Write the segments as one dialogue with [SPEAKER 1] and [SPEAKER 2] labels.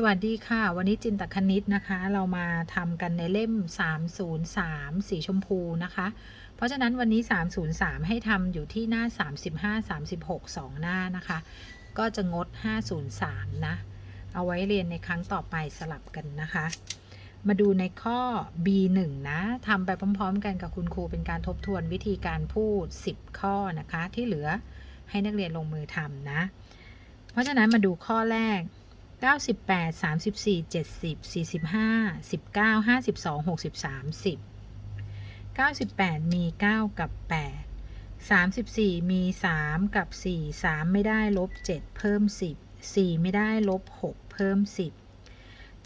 [SPEAKER 1] สวัสดีค่ะ วันนี้จินตคณิตนะคะ เรามาทำกันในเล่ม 303 สีชมพูนะคะ เพราะฉะนั้นวันนี้ 303 ให้ทำอยู่ที่หน้า 35 36 2 หน้านะคะ ก็จะงด 503 นะ เอาไว้เรียนในครั้งต่อไปสลับกันนะคะ มาดูในข้อ B1 นะทำไปพร้อมๆ กันกับคุณครูเป็นการทบทวนวิธีการพูด 10 ข้อนะคะ ที่เหลือให้นักเรียนลงมือทำนะ เพราะฉะนั้นมาดูข้อแรก 98 34 70 45 19 52 63 10 98 มี 9 กับ 8 34 มี 3 กับ 4 3 ไม่ได้ลบ 7 เพิ่ม 10 4 ไม่ได้ลบ 6 เพิ่ม 10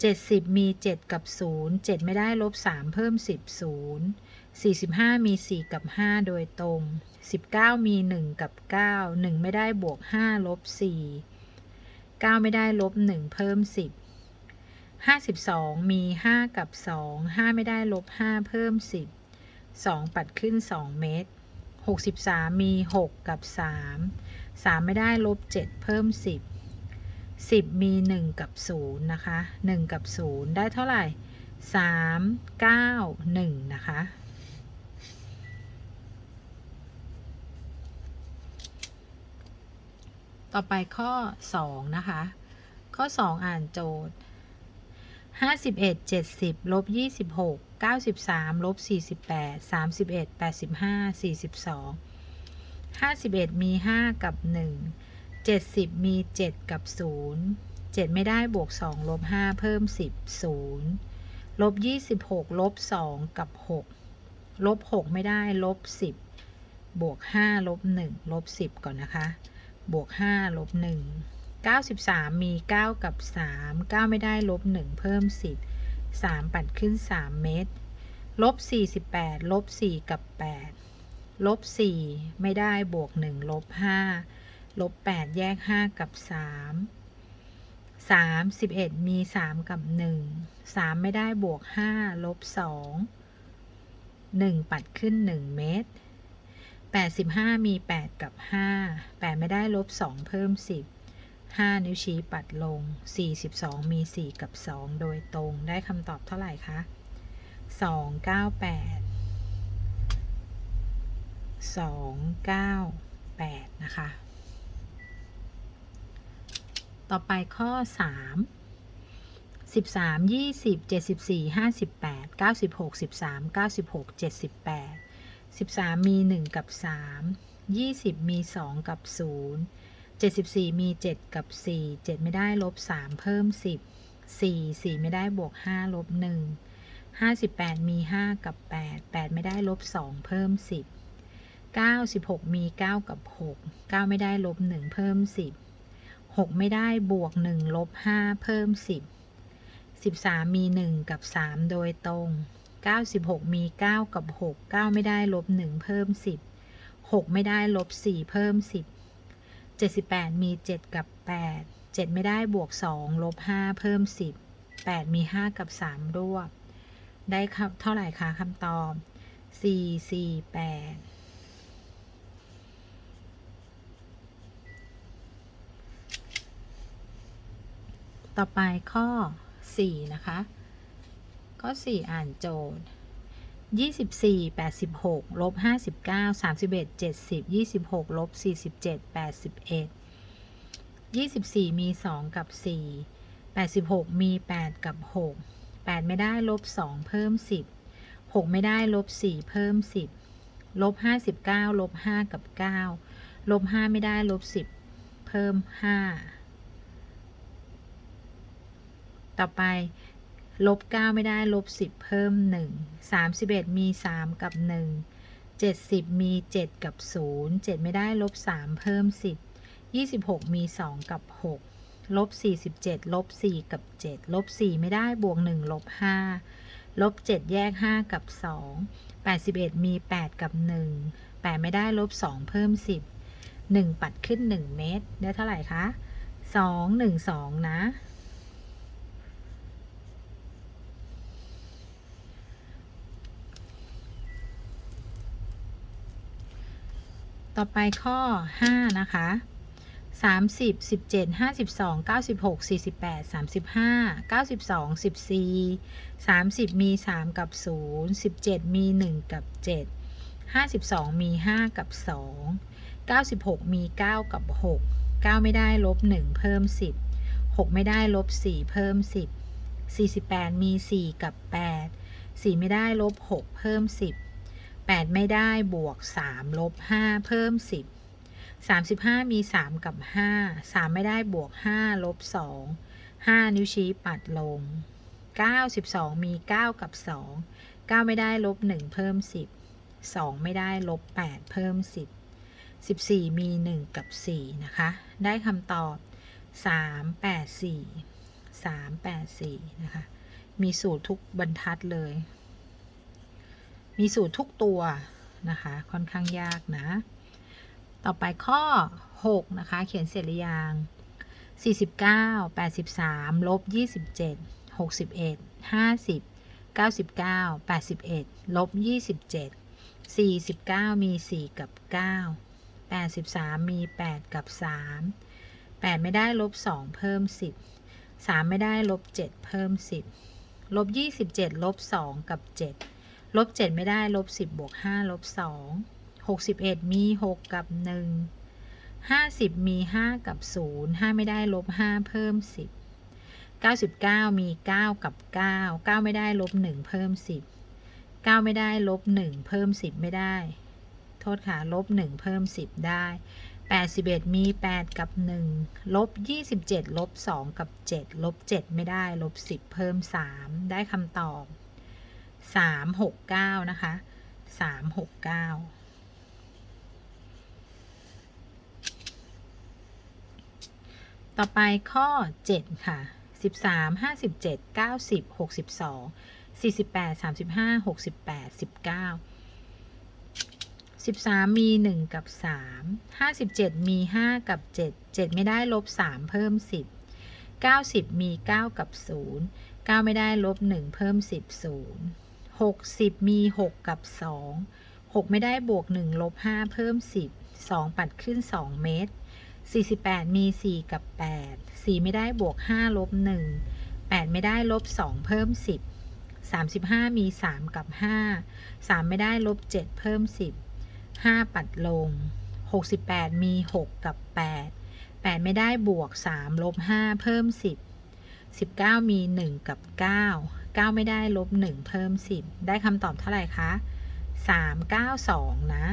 [SPEAKER 1] 70 มี 7 กับ 0 7 ไม่ได้ลบ 3 เพิ่ม 10 0 45 มี 4 กับ 5 โดยตรง 19 มี 1 กับ 9 1 ไม่ได้บวก 5 ลบ 4 9 ไม่ได้ลบ 1 เพิ่ม 10 52 มี 5 กับ 2 5 ไม่ได้ลบ 5 เพิ่ม 10 2 ปัดขึ้น 2 เมตร 63 มี 6 กับ 3 3 ไม่ได้ลบ 7 เพิ่ม 10 10 มี 1 กับ 0 นะคะ 1 กับ 0 ได้เท่าไหร่ 3 9 1 นะคะ ต่อไปข้อ 2 นะคะ ข้อ 2 อ่านโจทย์ 51 70ลบ26 93ลบ48 31 85 42 51 มี 5 กับ 1 70 มี 7 กับ 0 7 ไม่ได้บวก 2 ลบ 5 เพิ่ม 10 0 ลบ 26 ลบ 2 กับ 6 ลบ 6 ไม่ได้ ลบ 10 บวก 5 ลบ 1 ลบ 10 ก่อนนะคะ บวก5ลบ1 93มี9กับ3 9ไม่ได้ลบ1เพิ่ม10 3ปัดขึ้น3เมตรลบ48ลบ4กับ8ลบ4ไม่ได้บวก1ลบ5ลบ8แยก5กับ3 3 11มี3กับ1 3ไม่ได้บวก5ลบ2 1ปัดขึ้น1เมตร 85 มี 8 กับ 5 8 ไม่ได้ลบ 2 เพิ่ม 10 5 นิ้วชี้ปัดลง 42 มี 4 กับ 2 โดยตรงได้คำตอบเท่าไหร่คะ 298 298 นะคะ ต่อไปข้อ 3 13 20 74 58 96 13 96 78 13 มี 1 กับ 3 20 มี 2 กับ 0 74 มี 7 กับ 4 7 ไม่ได้ลบ 3 เพิ่ม 10 4 4 ไม่ได้บวก 5 ลบ 1 58 มี 5 กับ 8 8 ไม่ได้ลบ 2 เพิ่ม 10 96 มี 9 กับ 6 9 ไม่ได้ลบ 1 เพิ่ม 10 6 ไม่ได้บวก 1 ลบ 5 เพิ่ม 10 13 มี 1 กับ 3 โดยตรง 96 มี 9 กับ 6 9 ไม่ได้ลบ 1 เพิ่ม 10 6 ไม่ได้ลบ 4 เพิ่ม 10 78 มี 7 กับ 8 7 ไม่ได้บวก 2 ลบ 5 เพิ่ม 10 8 มี 5 กับ 3 รวบ ได้ครับเท่าไหร่คะคำตอบ 4 4 8ต่อไปข้อ 4 นะคะ ข้อ 4 อ่านโจทย์24 86ลบ59 31 70 26ลบ47 81 24 มี 2 กับ 4 86 มี 8 กับ 6 8 ไม่ได้ลบ 2 เพิ่ม 10 6 ไม่ได้ลบ 4 เพิ่ม 10 ลบ 59 ลบ 5 กับ 9 ลบ 5 ไม่ได้ลบ 10 เพิ่ม 5 ต่อไป ลบ 9 ไม่ได้ ลบ 10 เพิ่ม 1 31 มี 3 กับ 1 70 มี 7 กับ 0 7 ไม่ได้ ลบ 3 เพิ่ม 10 26 มี 2 กับ 6 ลบ 47 ลบ 4 กับ 7 ลบ 4 ไม่ได้ บวก 1 ลบ 5 ลบ 7 แยก 5 กับ 2 81 มี 8 กับ 1 8 ไม่ได้ ลบ 2 เพิ่ม 10 1 ปัดขึ้น 1 เมตร ได้เท่าไหร่คะ 2 1 2 นะ ต่อไปข้อ 5 นะคะสามสิบสิบเจ็ดห้าสิบสองเก้าสิบหกสี่สิบแปดสามสิบห้าเก้าสิบสองสิบสี่สามสิบมีสามกับศูนย์สิบเจ็ดมีหนึ่งกับเจ็ดห้าสิบสองมีห้ากับสองเก้าสิบหกมีเก้ากับหกเก้าไม่ได้ลบหนึ่งเพิ่มสิบหกไม่ได้ลบสี่เพิ่มสิบสี่สิบแปดมีสี่กับแปดสี่ไม่ได้ลบหกเพิ่มสิ บแปดไม่ได้บวกสามลบห้าเพิ่มสิบสามสิบห้ามีสามกับห้าสามไม่ได้บวกห้าลบสองห้านิ้วชี้ปัดลงเก้าสิบสองมีเก้ากับสองเก้าไม่ได้ลบหนึ่งเพิ่มสิบสองไม่ได้ลบแปดเพิ่มสิบสิบสี่มีหนึ่งกับสี่นะคะ ได้คำตอบสามแปดสี่สามแปดสี่นะคะ มีสูตรทุกบรรทัดเลย มีสูตรทุกตัวนะคะ ค่อนข้างยากนะ ต่อไปข้อ 6 นะคะ เขียนเสร็จหรือยัง49 83ลบ27 61 50 99 81ลบ27 49 มี 4 กับ 9 83 มี 8 กับ 3 8 ไม่ได้ลบ 2 เพิ่ม 10 3 ไม่ได้ลบ 7 เพิ่ม 10 ลบ 27 ลบ 2 กับ 7 ลบ 7 ไม่ได้ ลบ 10 บวก 5 ลบ2หกสิบเอ็ดมีหกกับหนึ่งห้าสิบมีห้ากับศูนย์ห้าไม่ได้ ลบห้าเพิ่มสิบเก้าสิบเก้ามีเก้ากับเก้าเก้าไม่ได้ ลบหนึ่งเพิ่มสิบเก้าไม่ได้ ลบหนึ่งเพิ่มสิบไม่ได้ โทษค่ะ ลบหนึ่งเพิ่มสิบได้แปดสิบเอ็ดมีแปดกับหนึ่งลบยี่สิบเจ็ดลบสองกับเจ็ดลบเจ็ดไม่ได้ ลบสิบเพิ่มสามได้คำตอบ สามหกเก้านะคะสามหกเก้าต่อไปข้อ 7 ค่ะ 13 57 90 62 48 35 68 19 13 มี 1 กับ 3 57 มี 5 กับ 7 7 ไม่ได้ลบ 3 เพิ่ม 10 90 มี 9 กับ 0 9 ไม่ได้ลบ 1 เพิ่ม 10 0 60 มี 6 กับ 2 6 ไม่ได้บวก 1 ลบ 5 เพิ่ม 10 2 ปัดขึ้น 2 เมตร 48 มี 4 กับ 8 4 ไม่ได้บวก 5 ลบ 1 8 ไม่ได้ลบ 2 เพิ่ม 10 35 มี 3 กับ 5 3 ไม่ได้ลบ 7 เพิ่ม 10 5 ปัดลง 68 มี 6 กับ 8 8 ไม่ได้บวก 3 ลบ 5 เพิ่ม 10 19 มี 1 กับ 9 9 ไม่ได้ลบ 1 เพิ่ม 10 ได้คำตอบเท่าไหร่คะ 392 นะ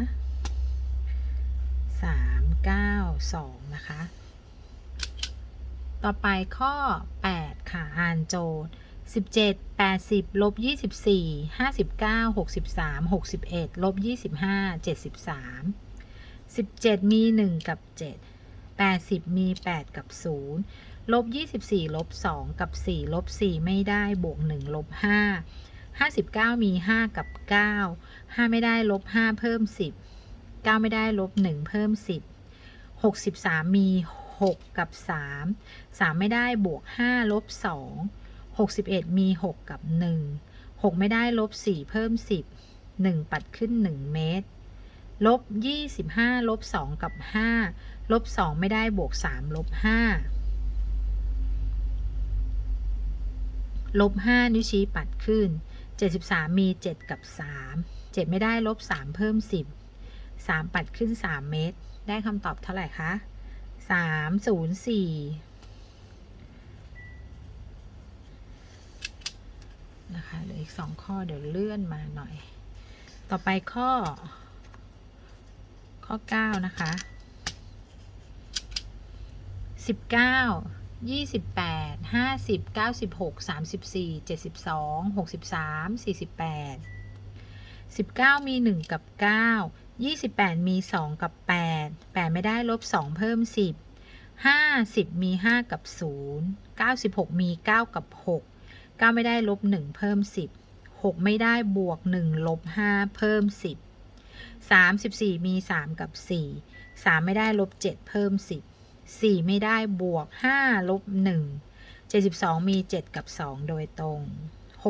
[SPEAKER 1] สามเก้าสองนะคะ ต่อไปข้อ 8 ค่ะ อ่านโจทย์ 17 80ลบ24 59 63 61ลบ25 73 17 มี 1 กับ 7 80 มี 8 กับ 0 ลบ24ลบ2กับ4ลบ4ไม่ได้บวก1ลบ5 59 มี 5 กับ 9 5 ไม่ได้ลบ5เพิ่ม 10 9 ไม่ได้ลบ1เพิ่ม 10 63 มี 6 กับ 3 3 ไม่ได้บวก5ลบ2 61 มี 6 กับ 1 6 ไม่ได้ลบ4เพิ่ม 10 1 ปัดขึ้น 1 เมตรลบ25ลบ2กับ 5 ลบ 2 ไม่ได้บวก 3 ลบ 5 ลบ5นิ้วชี้ปัดขึ้น 73 มี 7 กับ 3 7 ไม่ได้ลบ 3 เพิ่ม 10สามปัดขึ้นสามเมตร ได้คำตอบเท่าไหร่คะสามศูนย์สี่นะคะเหลืออีกสองข้อเดี๋ยวเลื่อนมาหน่อย ต่อไปข้อ ข้อเก้านะคะสิบเก้า ยี่สิบแปดห้าสิบเก้าสิบหกสามสิบสี่เจ็ดสิบสองหกสิบสามสี่สิบแปดสิบเก้ามีหนึ่งกับเก้า28มี2กับ8 8ไม่ได้ลบ2เพิ่ม10 50มี5กับ0 96มี9กับ6 9ไม่ได้ลบ1เพิ่ม10 6ไม่ได้บวก1ลบ5เพิ่ม10 34มี3กับ4 3ไม่ได้ลบ7เพิ่ม10 4 ไม่ได้บวก 5 ลบ 1 72 มี 7 กับ 2 โดยตรง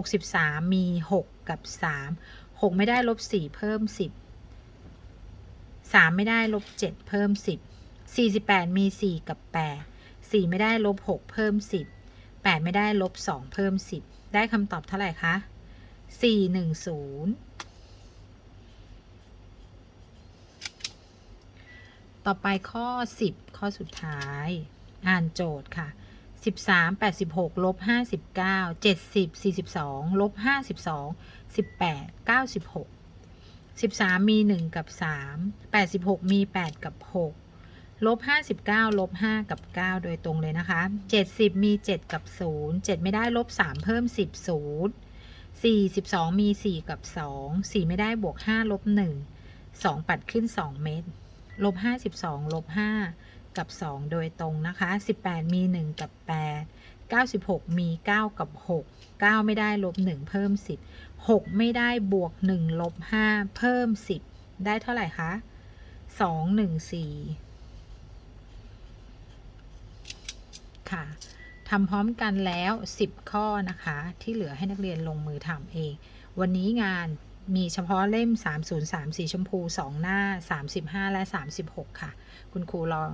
[SPEAKER 1] 63 มี 6 กับ 3 6 ไม่ได้ลบ 4 เพิ่ม 10สามไม่ได้ลบเจ็ดเพิ่มสิบ48 มี 4 กับ 8 4 ไม่ได้ลบ 6 เพิ่ม 10 8 ไม่ได้ลบ 2 เพิ่ม 10 ได้คำตอบเท่าไหร่คะ 410 ต่อไปข้อ 10 ข้อสุดท้าย อ่านโจทย์ค่ะ 13 86ลบ59 70 42ลบ52 18 96 13 มี 1 กับ 3 86 มี 8 กับ 6 ลบ 59 ลบ 5 กับ 9 โดยตรงเลยนะคะ 70 มี 7 กับ 0 7 ไม่ได้ลบ 3 เพิ่ม 10 0 42 มี 4 กับ 2 4 ไม่ได้บวก 5 ลบ 1 2 ปัดขึ้น 2 เมตร ลบ52ลบ5กับ 2 โดยตรงนะคะ 18 มี 1 กับ 8 96 มี 9 กับ 6 9 ไม่ได้ลบ 1 เพิ่ม 10 6 ไม่ได้บวก 1 ลบ 5 เพิ่ม 10 ได้เท่าไหร่คะ 2 1 4 ค่ะทำพร้อมกันแล้ว 10 ข้อนะคะ ที่เหลือให้นักเรียนลงมือทำเอง วันนี้งาน มีเฉพาะเล่ม 303 สีชมพู 2 หน้า 35 และ 36 ค่ะ คุณครูรอ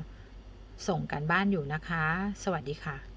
[SPEAKER 1] ส่งกันบ้านอยู่นะคะ สวัสดีค่ะ